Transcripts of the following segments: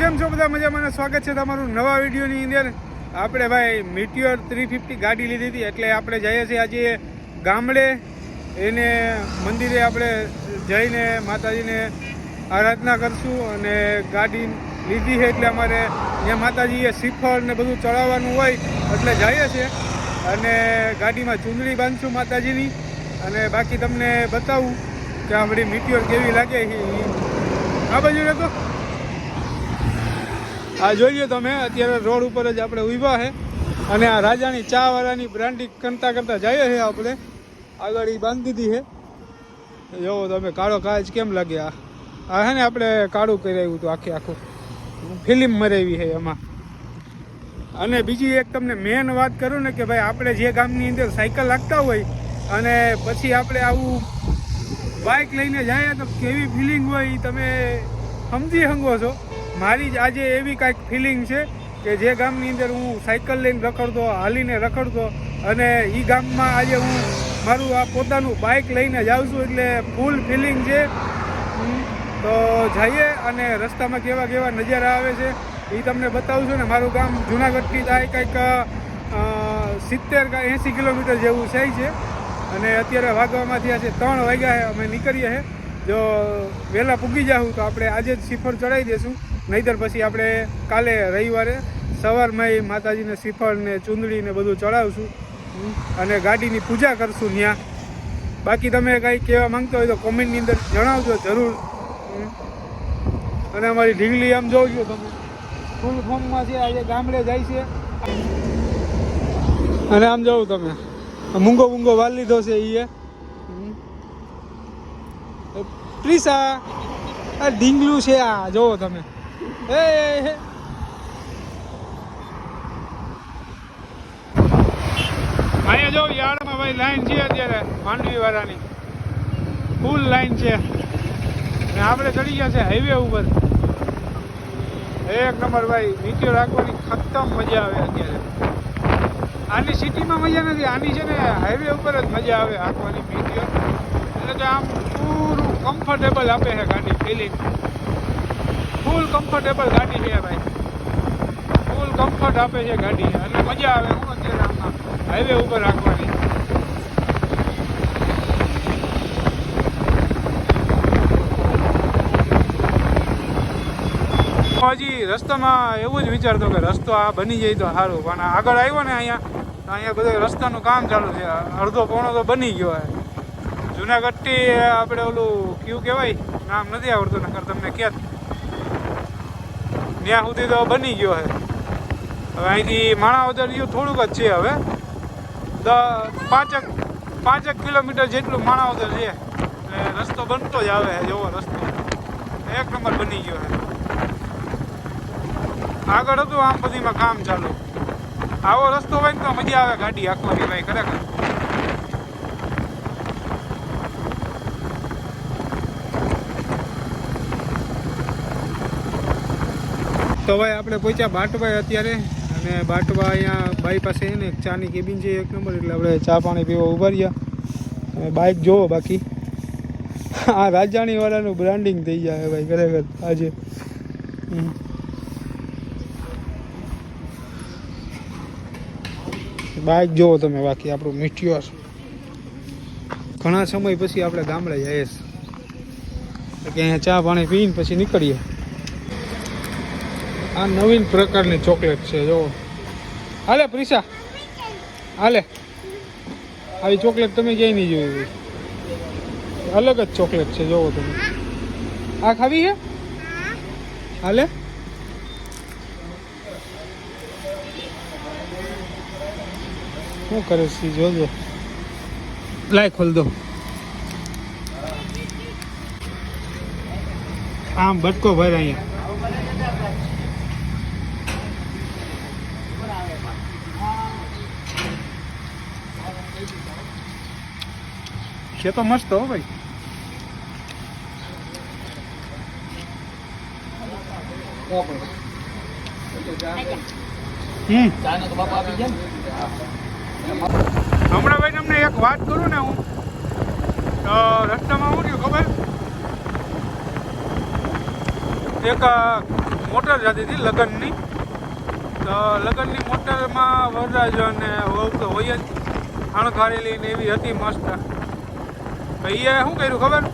કેમ છો બધા મજામાં મને સ્વાગત છે તમારું નવા વિડીયોની અંદર. આપણે ભાઈ મીટિયોર થ્રી ફિફ્ટી ગાડી લીધી હતી એટલે આપણે જઈએ છીએ આજે ગામડે. એને મંદિરે આપણે જઈને માતાજીને આરાધના કરશું અને ગાડી લીધી છે એટલે અમારે ત્યાં માતાજીએ શ્રીફળ ને બધું ચડાવવાનું હોય એટલે જઈએ છીએ. અને ગાડીમાં ચૂંદડી બાંધશું માતાજીની. અને બાકી તમને બતાવું કે આપણી મીટ્યોર કેવી લાગે આ બાજુ રહેતો. આ જોઈએ તમે, અત્યારે રોડ ઉપર જ આપણે ઊભા છે અને આ રાજાની ચા વાળાની બ્રાન્ડિંગ કરતા કરતા જઈએ છીએ આપણે. આગળ એ બાંધી દીધી છે જોવો તમે કાળો કાચ કેમ લાગે આ? આ છે ને આપણે કાળું કરાવ્યું હતું આખે આખું. ફિલ્મ મરાવી છે એમાં. અને બીજી એક તમને મેન વાત કરું ને કે ભાઈ આપણે જે ગામની અંદર સાયકલ લાગતા હોય અને પછી આપણે આવું બાઇક લઈને જાય તો કેવી ફિલિંગ હોય તમે સમજી શકો છો. મારી જ આજે એવી કાંઈક ફિલિંગ છે કે જે ગામની અંદર હું સાયકલ લઈને રખડતો, હાલીને રખડતો અને એ ગામમાં આજે હું મારું આ પોતાનું બાઇક લઈને જાઉં છું એટલે ફૂલ ફિલિંગ છે. તો જઈએ અને રસ્તામાં કેવા કેવા નજારા આવે છે એ તમને બતાવું છું ને મારું ગામ જુનાગઢથી થાય કંઈક સિત્તેર કાંઈ એંસી કિલોમીટર જેવું થાય છે. અને અત્યારે વાગવામાં થયા છે ત્રણ વાગ્યા અમે નીકળીએ છે જો વહેલા પૂગી જાઉં તો આપણે આજે જ સિફર ચડાવી દઈશું નહીતર પછી આપણે કાલે રવિવારે સવારમાં માતાજીને શ્રીફળ ને ચૂંદડી ને બધું ચડાવશું. અને ગાડીની પૂજા કરશું ત્યાં બાકી તમે કંઈ કહેવા માંગતા હોય તો કોમેન્ટની અંદર જણાવજો જરૂર. અને અમારી ઢીંગલી આમ જોજો તમે. ફૂલ ફોર્મમાં છે, આજે ગામડે જાય છે. અને આમ જોવું તમે. મૂંગો મૂંગો વાલ લીધો છે એ પ્લીઝ આ ઢીંગલું છે આ જોવો તમે. એ. અહીંયા જો યાર્ડમાં ભાઈ લાઈન છે અત્યારે માંડવી વાળાની ફૂલ લાઈન છે. ને આપણે ચડી ગયા છે હાઈવે ઉપર. એક નંબર ભાઈ, નીચે રાખવાની ખતમ મજા આવે અત્યારે. આની સિટીમાં મજા નથી, આની છે ને હાઈવે ઉપર જ મજા આવે હાંકવાની મીટીઓ એટલે કે આમ પૂરું કમ્ફર્ટેબલ આપે છે ગાડી ફિલિંગ ફૂલ કમ્ફર્ટેબલ ગાડી છે ભાઈ. ફૂલ કમ્ફર્ટ આપે છે ગાડી. અને મજા આવે, હું અત્યારે આમાં હાઈવે ઉપર રાખવાની. હજી રસ્તામાં એવું જ વિચારતો કે રસ્તો આ બની જાય તો સારું. પણ આગળ આવ્યો ને અહીંયા અહીંયા બધું રસ્તાનું કામ ચાલુ છે. અડધો પોણો તો બની ગયો જુનાગઢથી આપણે ઓલું કયું કહેવાય? નામ નથી આવડતું, નકર તમને ક્યાં ત્યાં સુધી તો બની ગયો છે. હવે અહીંથી માણાવદર જેવું થોડુંક જ છે હવે. દ પાંચેક પાંચેક કિલોમીટર જેટલું માણાવદર છે. એટલે રસ્તો બનતો જ આવે છે, જોવો રસ્તો. એક નંબર બની ગયો છે. આગળ હતું આમ બધીમાં કામ ચાલુ. આવો રસ્તો હોય ને તો મજા આવે ગાડી હાંકવાની, ભાઈ, ખરેખર. તો ભાઈ આપણે પહોંચ્યા બાટવાય અત્યારે. અને બાટવા અહીંયા બાઈ પાસે ને, ચાની કેબિન છે એક નંબર, એટલે આપણે ચા પાણી પીવા ઊભા રહ્યા. બાઇક જોવો બાકી. આ રાજાણીવાળાનું બ્રાન્ડિંગ થઈ જાય ભાઈ ખરેખર, આજે. બાઈક જોવો તમે બાકી, આપણું મીઠિયોર ઘણા સમય પછી આપણે ગામડે જઈએ કે અહીંયા ચા પાણી પીને પછી નીકળીએ. આ નવીન પ્રકારની ચોકલેટ છે જો હાલે પ્રિસા હાલે. આવી ચોકલેટ તમે ક્યાંય નહીં જોઈ. અલગ જ ચોકલેટ છે જોવો તમે. આ ખાવી છે? હાલે. શું કરે છે જોજો લાય, ખોલ દો. આમ ભટકો ભર અહીંયા. છે તો મસ્ત હો ભાઈ. હમણાં ભાઈ તમને એક વાત કરું ને હું. રસ્તામાં હું રહ્યું ખબર? એક મોટર જતી હતી લગ્નની. તો લગ્નની મોટરમાં વરરાજો અને હોય જ. ખાણખારેલી ને એવી હતી મસ્ત. તો એ શું કર્યું ખબર?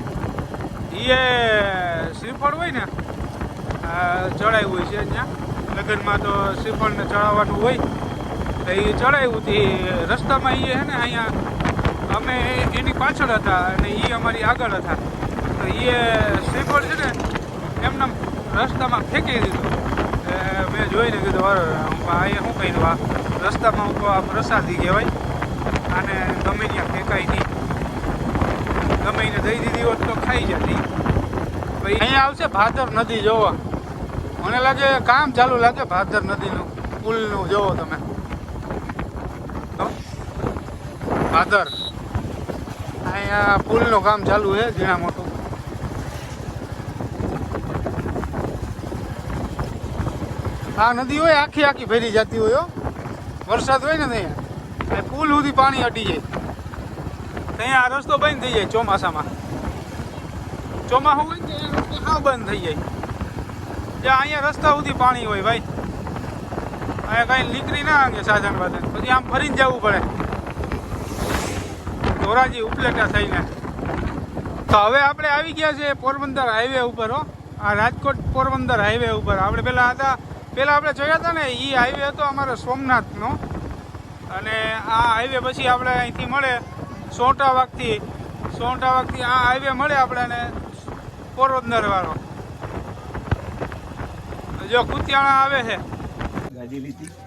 એ શ્રીફળ હોય ને ચડાવ્યું હોય છે ત્યાં લગ્નમાં તો શ્રીફળને ચડાવવાનું હોય. તો એ ચડાવ્યું તે. રસ્તામાં એ છે ને અહીંયા, અમે એની પાછળ હતા અને એ અમારી આગળ હતા. તો એ શ્રીફળ છે ને, એમને રસ્તામાં ફેંકી દીધું. મેં જોઈને કીધું અરે અહીંયા શું કર્યું? આ રસ્તામાં હું તો આ પ્રસાદી કહેવાય. અને ગમે ત્યાં ફેંકાય નહીં. ગમે એને દઈ દીધી હોત તો ખાઈ જતી. પછી અહીંયા આવશે ભાદર નદી, જોવા. મને લાગે કામ ચાલુ લાગે ભાદર નદીનું, પુલનું, જોવો તમે. ભાદર. અહીંયા પુલનું કામ ચાલુ છે, ઝીણા મોટું. આ નદી હોય આખી આખી ફેરી જતી હોય વરસાદ હોય ને ત્યાં. પુલ સુધી પાણી અટી જાય. ત્યાં આ રસ્તો બંધ થઈ જાય ચોમાસામાં. ચોમાસું હોય ને એ રસ્તો સાવ બંધ થઈ જાય. જ્યાં અહીંયા રસ્તા સુધી પાણી હોય ભાઈ. અહીંયા કાંઈ નીકળી ના આવે સાધન વાધન પછી આમ ફરીને જવું પડે. ધોરાજી ઉપલેટા થઈને. તો હવે આપણે આવી ગયા છે પોરબંદર હાઈવે ઉપર, હો. આ રાજકોટ પોરબંદર હાઈવે ઉપર. આપણે પહેલાં હતા પહેલાં આપણે જોયા હતા ને એ હાઈવે હતો અમારો સોમનાથનો. અને આ હાઈવે પછી આપણે અહીંથી મળે. સોટા વાગથી સોટા વાગથી આ હાઈવે મળે આપણે પોરબંદર વાળો. જો કુતિયાણા આવે છે.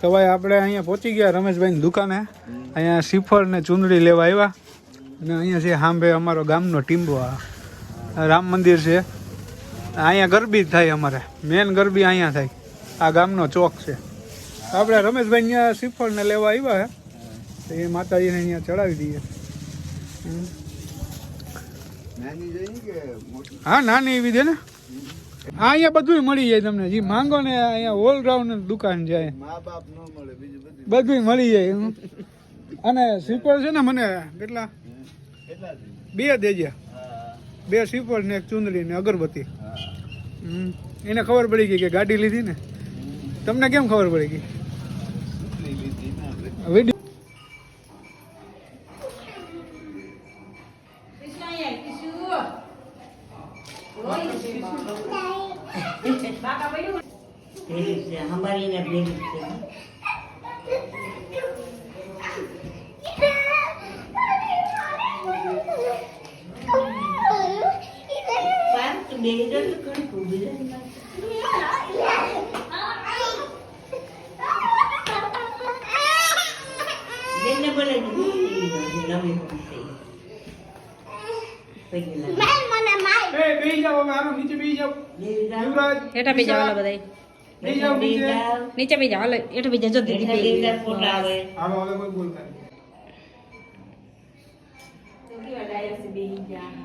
તો ભાઈ આપણે અહીંયા પહોંચી ગયા રમેશભાઈની દુકાને. અહીંયા શ્રીફળ ને ચુંદડી લેવા આવ્યા. અને અહીંયા છે સાંભે અમારો ગામનો ટીમ્બો આ રામ મંદિર છે. અહીંયા ગરબી જ થાય અમારે. મેન ગરબી અહીંયા થાય. આ ગામનો ચોક છે. આપણે રમેશભાઈ અહીંયા શ્રીફળને લેવા આવ્યા તો એ માતાજીને અહીંયા ચડાવી દઈએ હમ. નાની જોઈ કે મોટી હા નાની એવી છે ને? હા અહીંયા બધું મળી જાય તમને. જે માંગો ને અહીંયા ઓલરાઉન્ડ દુકાન છે બીજું બધું મળી જાય. અને સ્લીપર છે ને મને કેટલા? બે દેજે. બે સ્લીપર ને એક ચુંદડી ને અગરબત્તી. એને ખબર પડી ગઈ કે ગાડી લીધી ને? તમને કેમ ખબર પડી ગઈ કેટલી લીધી ને આપણે વીડિયો ભેગી છે હમારી ને ભેગી છે પાર તો બેહી ગયો તો ઘણી ઊભી રહી બેનને બોલે નવી થઈ પૈકી લાગે એ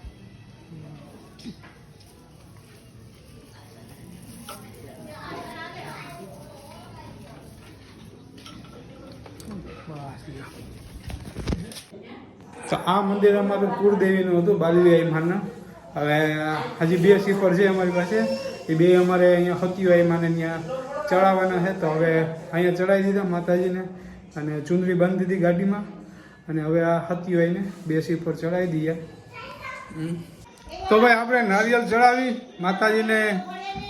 આ મંદિર અમારું કુળદેવીનું હતું બાલવી માનું. હવે હજી બે શિફર છે અમારી પાસે. એ બે અમારે અહીંયા સતીવાઈ માને ત્યાં ચડાવવાના છે. તો હવે અહીંયા ચડાવી દીધા માતાજીને અને ચુંદરી બાંધી દીધી ગાડીમાં. અને હવે આ સતીવાઈને બે શિફર ચડાવી હમ. તો ભાઈ, આપણે નારિયેળ ચડાવી, માતાજીને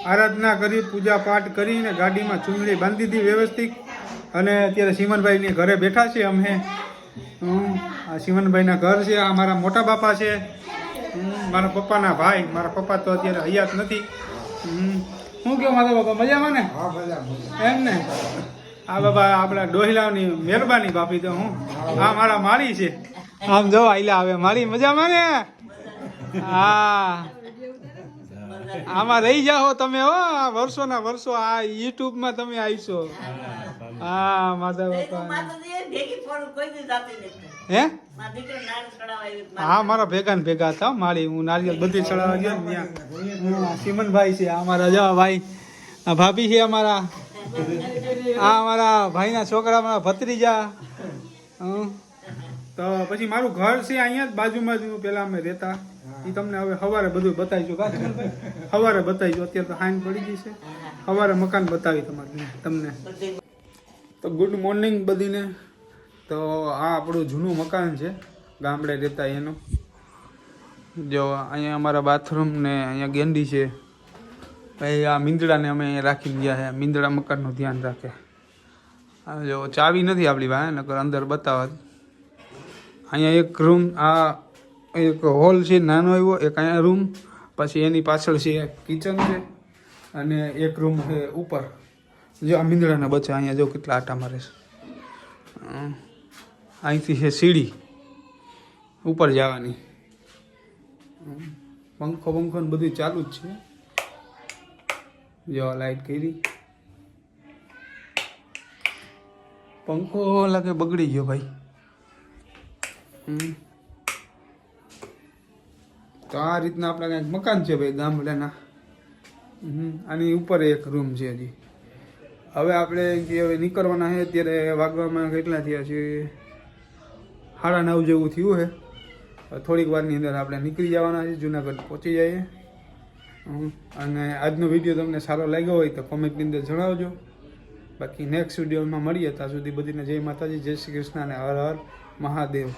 આરાધના કરી, પૂજા પાઠ કરીને ગાડીમાં ચુંદરી બાંધી દીધી વ્યવસ્થિત. અને અત્યારે સિમનભાઈની ઘરે બેઠા છીએ અમે હમ, આ શિવનભાઈના ઘર છે આ મારા મોટા બાપા છે. મારા પપ્પાના ભાઈ મારા પપ્પા તો અત્યારે હયાત નથી. હું કહો મારા બાપા મજામાં ને? હા એમ ને? આ બાબા આપણા ડોહિલાની મહેરબાની બાપી તો હું. આ મારા માળી છે. આમ જો આઈલા આવે. મારી મજામાં ને? હા. આમાં રહી જાઓ તમે હો આ વર્ષોના વર્ષો આ યુટ્યુબમાં તમે આવીશો. હા માતા બાપા. હે? હા મારા ભેગા ને ભેગા હતા માળી હું નારિયેલ બધી ચડાવવા ગયો ને ત્યાં. સિમનભાઈ છે અમારા જવા ભાઈ. આ ભાભી છે અમારા. આ અમારા ભાઈના છોકરા મારા ભત્રીજા. હં. તો પછી મારું ઘર છે અહીંયા જ બાજુમાં જ હું પેલા અમે રહેતા. એ તમને હવે સવારે બધું બતાવીશું. સવારે બતાવીશું. અત્યારે તો હાઈન પડી ગઈ છે. સવારે મકાન બતાવી તમારે. તમને. તો ગુડ મોર્નિંગ બધીને. તો આ આપણું જૂનું મકાન છે. ગામડે રહેતા એનું. જો, અહીંયા અમારા બાથરૂમ ને અહીંયા ગેંડી છે. પછી આ મીંદડાને અમે રાખી ગયા છે. મીંદડા મકાનનું ધ્યાન રાખે. જો, ચાવી નથી આપણી પાસે, નકર અંદર બતાવત. અહીંયા એક રૂમ આ એક હોલ છે, નાનો એવો એક અહીંયા રૂમ પછી એની પાછળ છે કિચન છે, અને એક રૂમ છે ઉપર. જો આ મીંદડાના બચ્ચા અહીંયા જો કેટલા આટા મારે છે. અહીંથી છે સીડી. ઉપર જવાની. પંખો પંખો ને બધું ચાલુ જ છે. જો લાઈટ કરી. પંખો લાગે બગડી ગયો ભાઈ. હમ. તો આ રીતના આપણા કંઈક મકાન છે ભાઈ, ગામડાના. આની ઉપર એક રૂમ છે હજી. હવે આપણે જે હવે નીકળવાના છે, અત્યારે વાગવામાં કેટલા થયા છે? સાડા નવ જેવું થયું છે. થોડીક વારની અંદર આપણે નીકળી જવાના છે, જુનાગઢ પહોંચી જઈએ. અને આજનો વીડિયો તમને સારો લાગ્યો હોય તો કોમેન્ટની અંદર જણાવજો. બાકી નેક્સ્ટ વિડીયોમાં મળીએ, ત્યાં સુધી બધીને જય માતાજી, જય શ્રી કૃષ્ણ અને હર હર મહાદેવ.